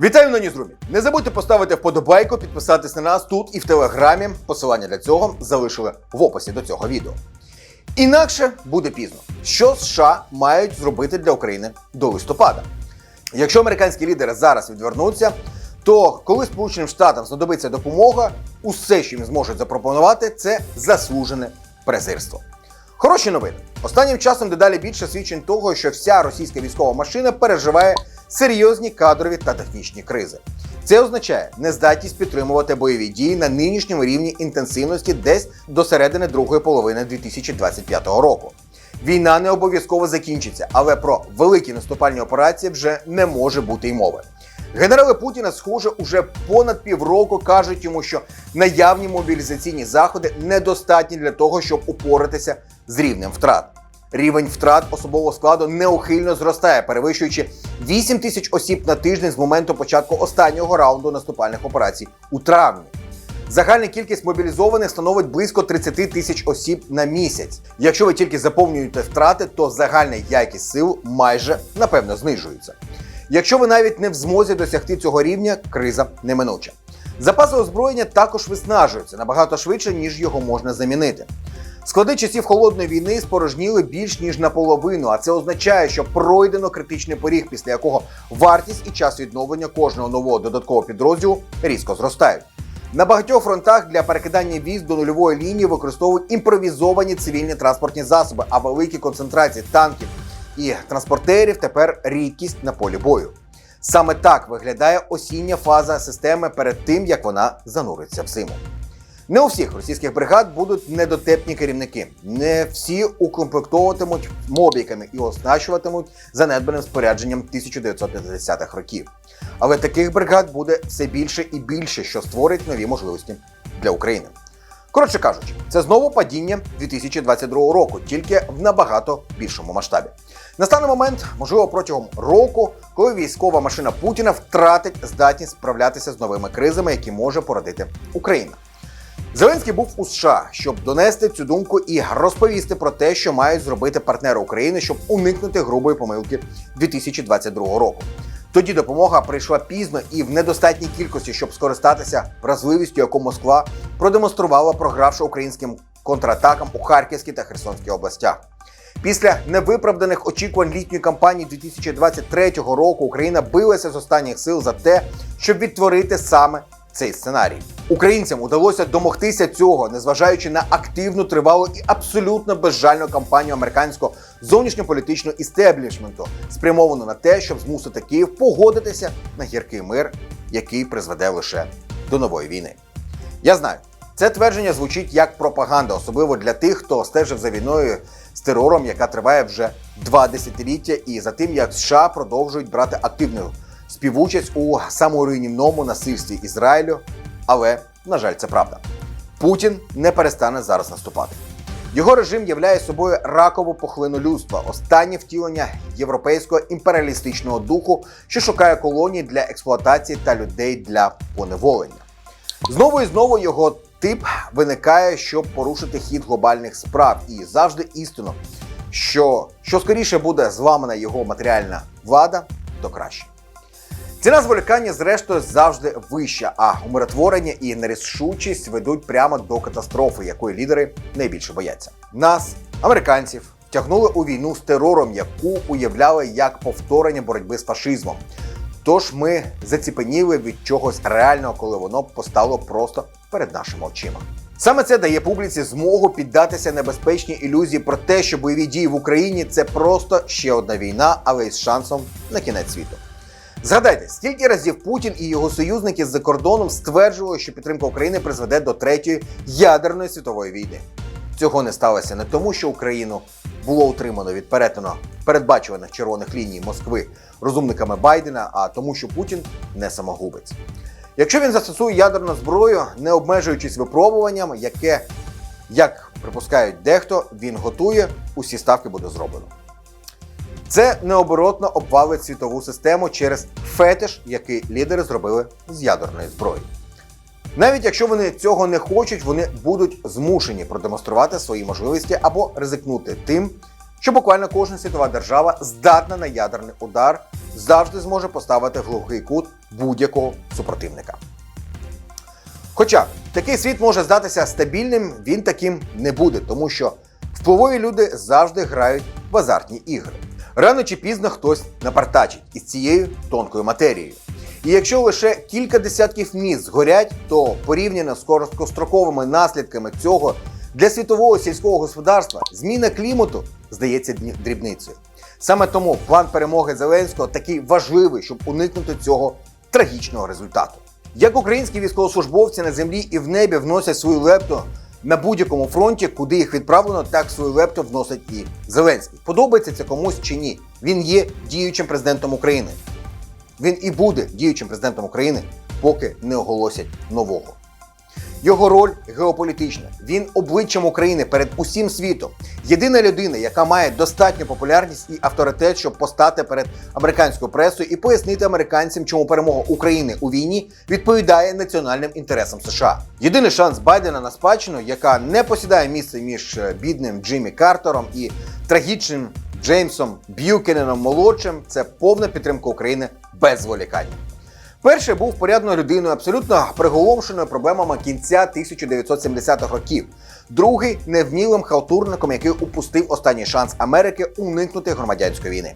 Вітаю на Ньюзрумі! Не забудьте поставити вподобайку, підписатись на нас тут і в телеграмі. Посилання для цього залишили в описі до цього відео. Інакше буде пізно. Що США мають зробити для України до листопада? Якщо американські лідери зараз відвернуться, то коли Сполученим Штатам знадобиться допомога, усе, що їм зможуть запропонувати, це заслужене презирство. Хороші новини. Останнім часом дедалі більше свідчень того, що вся російська військова машина переживає серйозні кадрові та технічні кризи. Це означає нездатність підтримувати бойові дії на нинішньому рівні інтенсивності десь до середини другої половини 2025 року. Війна не обов'язково закінчиться, але про великі наступальні операції вже не може бути й мови. Генерали Путіна, схоже, уже понад півроку кажуть йому, що наявні мобілізаційні заходи недостатні для того, щоб упоратися з рівнем втрат. Рівень втрат особового складу неухильно зростає, перевищуючи 8 тисяч осіб на тиждень з моменту початку останнього раунду наступальних операцій у травні. Загальна кількість мобілізованих становить близько 30 тисяч осіб на місяць. Якщо ви тільки заповнюєте втрати, то загальна якість сил майже напевно знижується. Якщо ви навіть не в змозі досягти цього рівня, криза неминуча. Запаси озброєння також виснажуються набагато швидше, ніж його можна замінити. Склади часів холодної війни спорожніли більш ніж наполовину, а це означає, що пройдено критичний поріг, після якого вартість і час відновлення кожного нового додаткового підрозділу різко зростають. На багатьох фронтах для перекидання військ до нульової лінії використовують імпровізовані цивільні транспортні засоби, а великі концентрації танків і транспортерів тепер рідкість на полі бою. Саме так виглядає осіння фаза системи перед тим, як вона зануриться в зиму. Не у всіх російських бригад будуть недотепні керівники. Не всі укомплектовуватимуть мобіками і оснащуватимуть занедбаним спорядженням 1950-х років. Але таких бригад буде все більше і більше, що створить нові можливості для України. Коротше кажучи, це знову падіння 2022 року, тільки в набагато більшому масштабі. Настане момент, можливо, протягом року, коли військова машина Путіна втратить здатність справлятися з новими кризами, які може породити Україна. Зеленський був у США, щоб донести цю думку і розповісти про те, що мають зробити партнери України, щоб уникнути грубої помилки 2022 року. Тоді допомога прийшла пізно і в недостатній кількості, щоб скористатися вразливістю, яку Москва продемонструвала, програвши українським контратакам у Харківській та Херсонській областях. Після невиправданих очікувань літньої кампанії 2023 року Україна билася з останніх сил за те, щоб відтворити саме цей сценарій. Українцям удалося домогтися цього, незважаючи на активну, тривалу і абсолютно безжальну кампанію американського зовнішньополітичного істеблішменту, спрямовану на те, щоб змусити Київ погодитися на гіркий мир, який призведе лише до нової війни. Я знаю, це твердження звучить як пропаганда, особливо для тих, хто стежив за війною з терором, яка триває вже два десятиліття, і за тим, як США продовжують брати активну співучасть у саморуйнівному насильстві Ізраїлю. Але, на жаль, це правда. Путін не перестане зараз наступати. Його режим являє собою ракову пухлину людства, останнє втілення європейського імперіалістичного духу, що шукає колонії для експлуатації та людей для поневолення. Знову і знову його тип виникає, щоб порушити хід глобальних справ, і завжди істину, що що скоріше буде зламана його матеріальна влада, то краще. Ціна зволікання, зрештою, завжди вища, а умиротворення і нерішучість ведуть прямо до катастрофи, якої лідери найбільше бояться. Нас, американців, тягнули у війну з терором, яку уявляли як повторення боротьби з фашизмом. Тож ми заціпеніли від чогось реального, коли воно постало просто перед нашими очима. Саме це дає публіці змогу піддатися небезпечній ілюзії про те, що бойові дії в Україні це просто ще одна війна, але із шансом на кінець світу. Згадайте, стільки разів Путін і його союзники з-за кордоном стверджували, що підтримка України призведе до третьої ядерної світової війни. Цього не сталося не тому, що Україну було утримано від перетину передбачуваних червоних ліній Москви розумниками Байдена, а тому, що Путін не самогубець. Якщо він застосує ядерну зброю, не обмежуючись випробуванням, яке, як припускають дехто, він готує, усі ставки буде зроблено. Це необоротно обвалить світову систему через фетиш, який лідери зробили з ядерної зброї. Навіть якщо вони цього не хочуть, вони будуть змушені продемонструвати свої можливості або ризикнути тим, що буквально кожна світова держава здатна на ядерний удар, завжди зможе поставити в глухий кут будь-якого супротивника. Хоча такий світ може здатися стабільним, він таким не буде, тому що впливові люди завжди грають в азартні ігри. Рано чи пізно хтось напартачить із цією тонкою матерією. І якщо лише кілька десятків міст згорять, то порівняно з короткостроковими наслідками цього для світового сільського господарства зміна клімату здається дрібницею. Саме тому план перемоги Зеленського такий важливий, щоб уникнути цього трагічного результату. Як українські військовослужбовці на землі і в небі вносять свою лепту на будь-якому фронті, куди їх відправлено, так свою лепту вносить і Зеленський. Подобається це комусь чи ні? Він є діючим президентом України. Він і буде діючим президентом України, поки не оголосять нового. Його роль геополітична. Він обличчям України перед усім світом. Єдина людина, яка має достатню популярність і авторитет, щоб постати перед американською пресою і пояснити американцям, чому перемога України у війні відповідає національним інтересам США. Єдиний шанс Байдена на спадщину, яка не посідає місце між е, бідним Джиммі Картером і трагічним Джеймсом Б'юкененом молодшим, це повна підтримка України без зволікання. Перший був порядною людиною, абсолютно приголомшеною проблемами кінця 1970-х років. Другий невмілим халтурником, який упустив останній шанс Америки уникнути громадянської війни.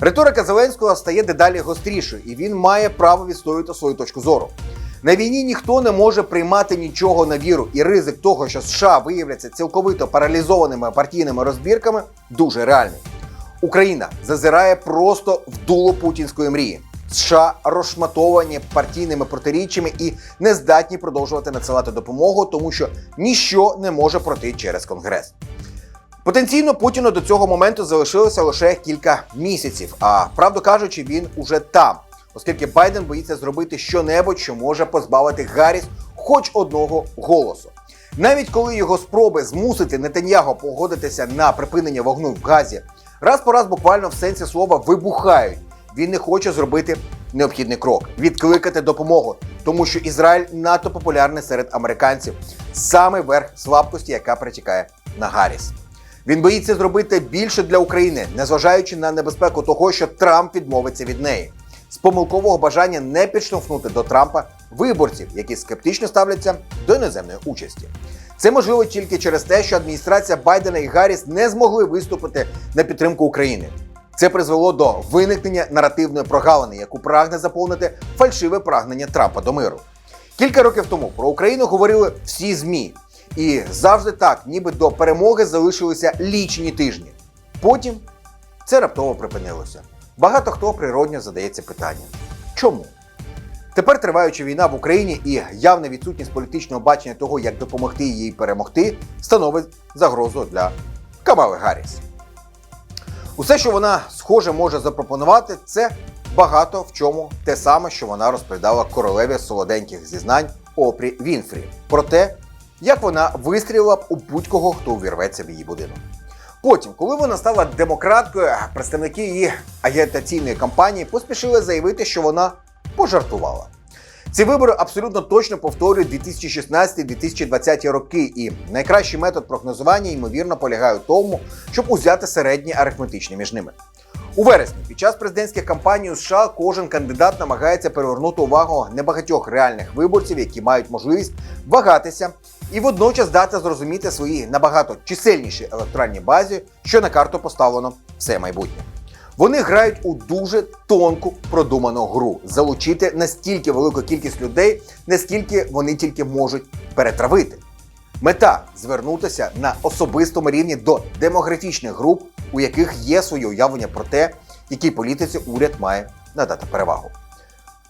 Риторика Зеленського стає дедалі гострішою, і він має право відстоювати свою точку зору. На війні ніхто не може приймати нічого на віру, і ризик того, що США виявляться цілковито паралізованими партійними розбірками, дуже реальний. Україна зазирає просто в дуло путінської мрії. США розшматовані партійними протиріччями і не здатні продовжувати надсилати допомогу, тому що ніщо не може пройти через конгрес. Потенційно Путіну до цього моменту залишилося лише кілька місяців. А правду кажучи, він уже там, оскільки Байден боїться зробити щонебудь, що може позбавити Гарріс хоч одного голосу. Навіть коли його спроби змусити Нетаньяго погодитися на припинення вогню в Газі, раз по раз буквально в сенсі слова вибухають. Він не хоче зробити необхідний крок відкликати допомогу, тому що Ізраїль надто популярний серед американців, саме верх слабкості, яка притікає на Гарріс. Він боїться зробити більше для України, незважаючи на небезпеку того, що Трамп відмовиться від неї, з помилкового бажання не підштовхнути до Трампа виборців, які скептично ставляться до іноземної участі. Це можливо тільки через те, що адміністрація Байдена і Гарріс не змогли виступити на підтримку України. Це призвело до виникнення наративної прогалини, яку прагне заповнити фальшиве прагнення Трампа до миру. Кілька років тому про Україну говорили всі ЗМІ, і завжди так, ніби до перемоги залишилися лічені тижні. Потім це раптово припинилося. Багато хто природньо задається питанням: чому? Тепер триваючи війна в Україні і явна відсутність політичного бачення того, як допомогти їй перемогти, становить загрозу для Камали Гарріс. Усе, що вона схоже може запропонувати, це багато в чому те саме, що вона розповідала королеві солоденьких зізнань Опрі Вінфрі про те, як вона вистрілила б у будь-кого, хто увірветься в її будинок. Потім, коли вона стала демократкою, представники її агітаційної кампанії поспішили заявити, що вона пожартувала. Ці вибори абсолютно точно повторюють 2016-2020 роки, і найкращий метод прогнозування, ймовірно, полягає у тому, щоб узяти середні арифметичні між ними. У вересні під час президентських кампаній у США кожен кандидат намагається перевернути увагу небагатьох реальних виборців, які мають можливість вагатися і водночас дати зрозуміти своїй набагато чисельнішій електоральній базі, що на карту поставлено все майбутнє. Вони грають у дуже тонку продуману гру, залучити настільки велику кількість людей, наскільки вони тільки можуть перетравити. Мета звернутися на особистому рівні до демографічних груп, у яких є своє уявлення про те, якій політиці уряд має надати перевагу.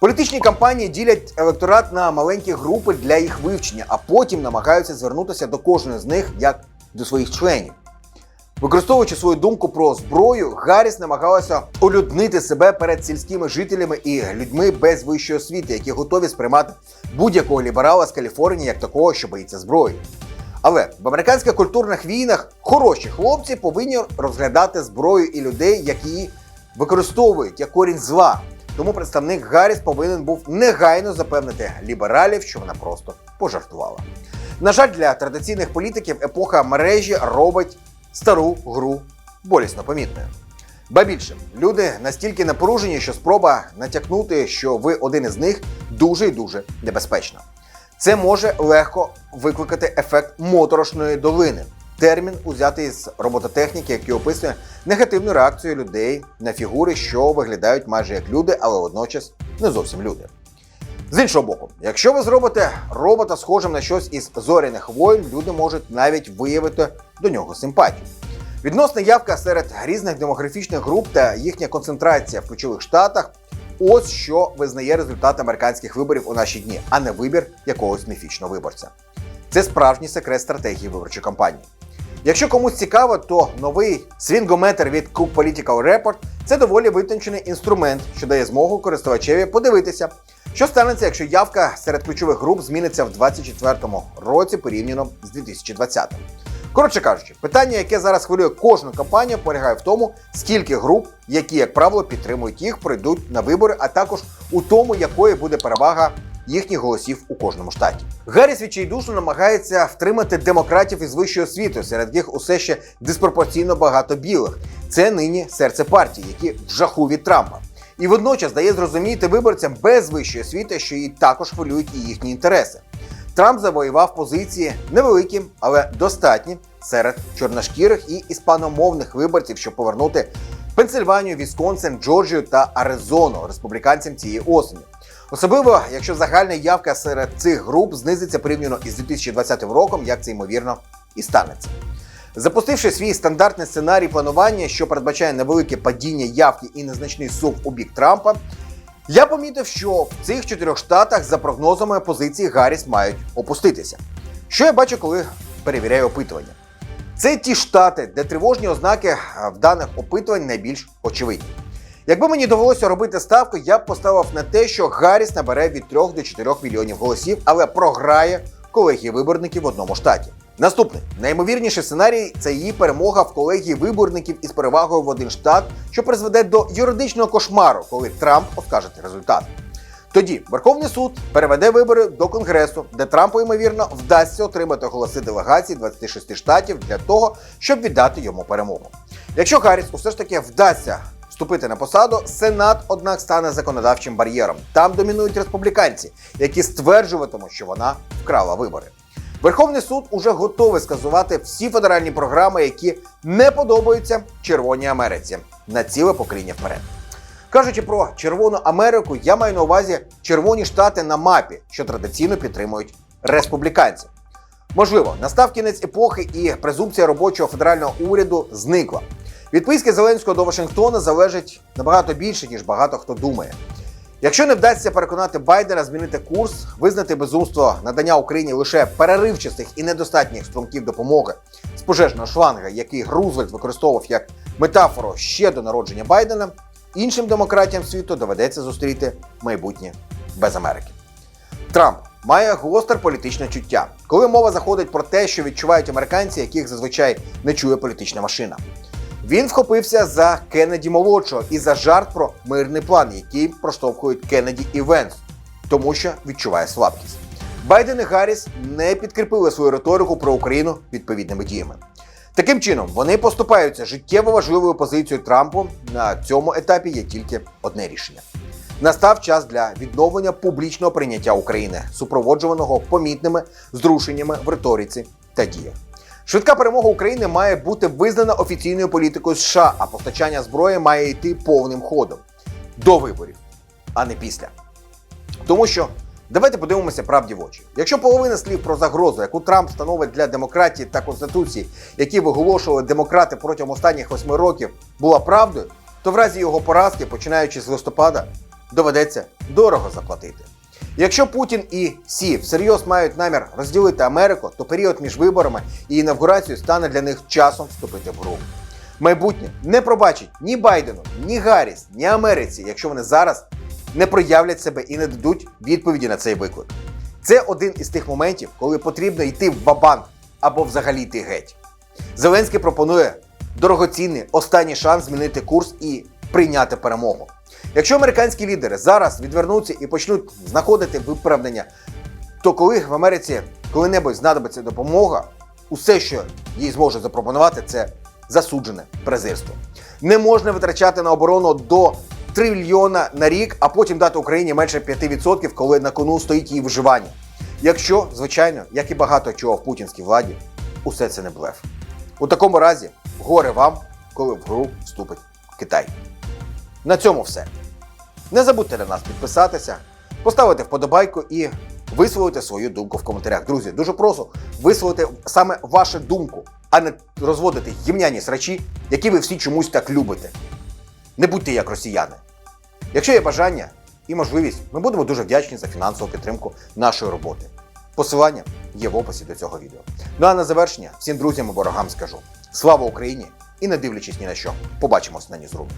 Політичні кампанії ділять електорат на маленькі групи для їх вивчення, а потім намагаються звернутися до кожної з них як до своїх членів. Використовуючи свою думку про зброю, Гарріс намагалася олюднити себе перед сільськими жителями і людьми без вищої освіти, які готові сприймати будь-якого ліберала з Каліфорнії як такого, що боїться зброї. Але в американських культурних війнах хороші хлопці повинні розглядати зброю і людей, як її використовують як корінь зла. Тому представник Гарріс повинен був негайно запевнити лібералів, що вона просто пожартувала. На жаль, для традиційних політиків епоха мережі робить стару гру болісно помітною. Ба більше, люди настільки напружені, що спроба натякнути, що ви один із них, дуже і дуже небезпечна. Це може легко викликати ефект моторошної долини. Термін узятий з робототехніки, який описує негативну реакцію людей на фігури, що виглядають майже як люди, але водночас не зовсім люди. З іншого боку, якщо ви зробите робота схожим на щось із зоряних воїн, люди можуть навіть виявити до нього симпатію. Відносна явка серед різних демографічних груп та їхня концентрація в ключових штатах ось що визнає результат американських виборів у наші дні, а не вибір якогось міфічного виборця. Це справжній секрет стратегії виборчої кампанії. Якщо комусь цікаво, то новий свінгометр від Cook Political Report – це доволі витончений інструмент, що дає змогу користувачеві подивитися, що станеться, якщо явка серед ключових груп зміниться в 2024 році порівняно з 2020. Коротше кажучи, питання, яке зараз хвилює кожну кампанію, полягає в тому, скільки груп, які, як правило, підтримують їх, прийдуть на вибори, а також у тому, якою буде перевага їхніх голосів у кожному штаті. Гарріс відчайдушно намагається втримати демократів із вищої освіти, серед яких усе ще диспропорційно багато білих. Це нині серце партії, які в жаху від Трампа. І водночас дає зрозуміти виборцям без вищої освіти, що її також хвилюють і їхні інтереси. Трамп завоював позиції невеликі, але достатні серед чорношкірих і іспаномовних виборців, щоб повернути Пенсильванію, Вісконсин, Джорджію та Аризону республіканцям цієї осені. Особливо, якщо загальна явка серед цих груп знизиться порівняно із 2020 роком, як це ймовірно і станеться. Запустивши свій стандартний сценарій планування, що передбачає невелике падіння явки і незначний сув у бік Трампа, я помітив, що в цих чотирьох штатах за прогнозами позиції Гарріс мають опуститися. Що я бачу, коли перевіряю опитування? Це ті штати, де тривожні ознаки е, в даних опитувань найбільш очевидні. Якби мені довелося робити ставку, я б поставив на те, що Гарріс набере від 3 до 4 мільйонів голосів, але програє колегії виборників в одному штаті. Наступний наймовірніший сценарій це її перемога в колегії виборників із перевагою в один штат, що призведе до юридичного кошмару, коли Трамп оскаржить результат. Тоді Верховний суд переведе вибори до Конгресу, де Трампу, ймовірно, вдасться отримати голоси делегацій 26 штатів для того, щоб віддати йому перемогу. Якщо Гарріс усе ж таки вдасться вступити на посаду, Сенат, однак, стане законодавчим бар'єром. Там домінують республіканці, які стверджуватимуть, що вона вкрала вибори. Верховний суд уже готовий сказувати всі федеральні програми, які не подобаються Червоній Америці на ціле покоління вперед. Кажучи про Червону Америку, я маю на увазі червоні штати на мапі, що традиційно підтримують республіканців. Можливо, настав кінець епохи і презумпція робочого федерального уряду зникла. Від поїздки Зеленського до Вашингтона залежить набагато більше, ніж багато хто думає. Якщо не вдасться переконати Байдена змінити курс, визнати безумство надання Україні лише переривчастих і недостатніх струмків допомоги з пожежного шланга, який Рузвельт використовував як метафору ще до народження Байдена, іншим демократіям світу доведеться зустріти майбутнє без Америки. Трамп має гостре політичне чуття, коли мова заходить про те, що відчувають американці, яких зазвичай не чує політична машина. Він вхопився за Кеннеді молодшого і за жарт про мирний план, який проштовхують Кеннеді і Венс, тому що відчуває слабкість. Байден і Гарріс не підкріпили свою риторику про Україну відповідними діями. Таким чином, вони поступаються життєво важливою позицією Трампу. На цьому етапі є тільки одне рішення. Настав час для відновлення публічного прийняття України, супроводжуваного помітними зрушеннями в риториці та діях. Швидка перемога України має бути визнана офіційною політикою США, а постачання зброї має йти повним ходом до виборів, а не після. Тому що давайте подивимося правді в очі. Якщо половина слів про загрозу, яку Трамп становить для демократії та конституції, які виголошували демократи протягом останніх восьми років, була правдою, то в разі його поразки, починаючи з листопада, доведеться дорого заплатити. Якщо Путін і Сі всерйоз мають намір розділити Америку, то період між виборами і інавгурацією стане для них часом вступити в гру. Майбутнє не пробачить ні Байдену, ні Гарріс, ні Америці, якщо вони зараз не проявлять себе і не дадуть відповіді на цей виклик. Це один із тих моментів, коли потрібно йти в бабанк або взагалі йти геть. Зеленський пропонує дорогоцінний останній шанс змінити курс і прийняти перемогу. Якщо американські лідери зараз відвернуться і почнуть знаходити виправдання, то коли в Америці коли-небудь знадобиться допомога, усе, що їй зможе запропонувати, це засуджене презирство. Не можна витрачати на оборону до трильйона на рік, а потім дати Україні менше 5%, коли на кону стоїть її виживання. Якщо, звичайно, як і багато чого в путінській владі, усе це не блеф. У такому разі горе вам, коли в гру вступить Китай. На цьому все. Не забудьте на нас підписатися, поставити вподобайку і висловити свою думку в коментарях. Друзі, дуже прошу висловити саме вашу думку, а не розводити гімняні срачі, які ви всі чомусь так любите. Не будьте як росіяни. Якщо є бажання і можливість, ми будемо дуже вдячні за фінансову підтримку нашої роботи. Посилання є в описі до цього відео. Ну а на завершення всім друзям і ворогам скажу: слава Україні! І не дивлячись ні на що, побачимось на Ньюзрумі.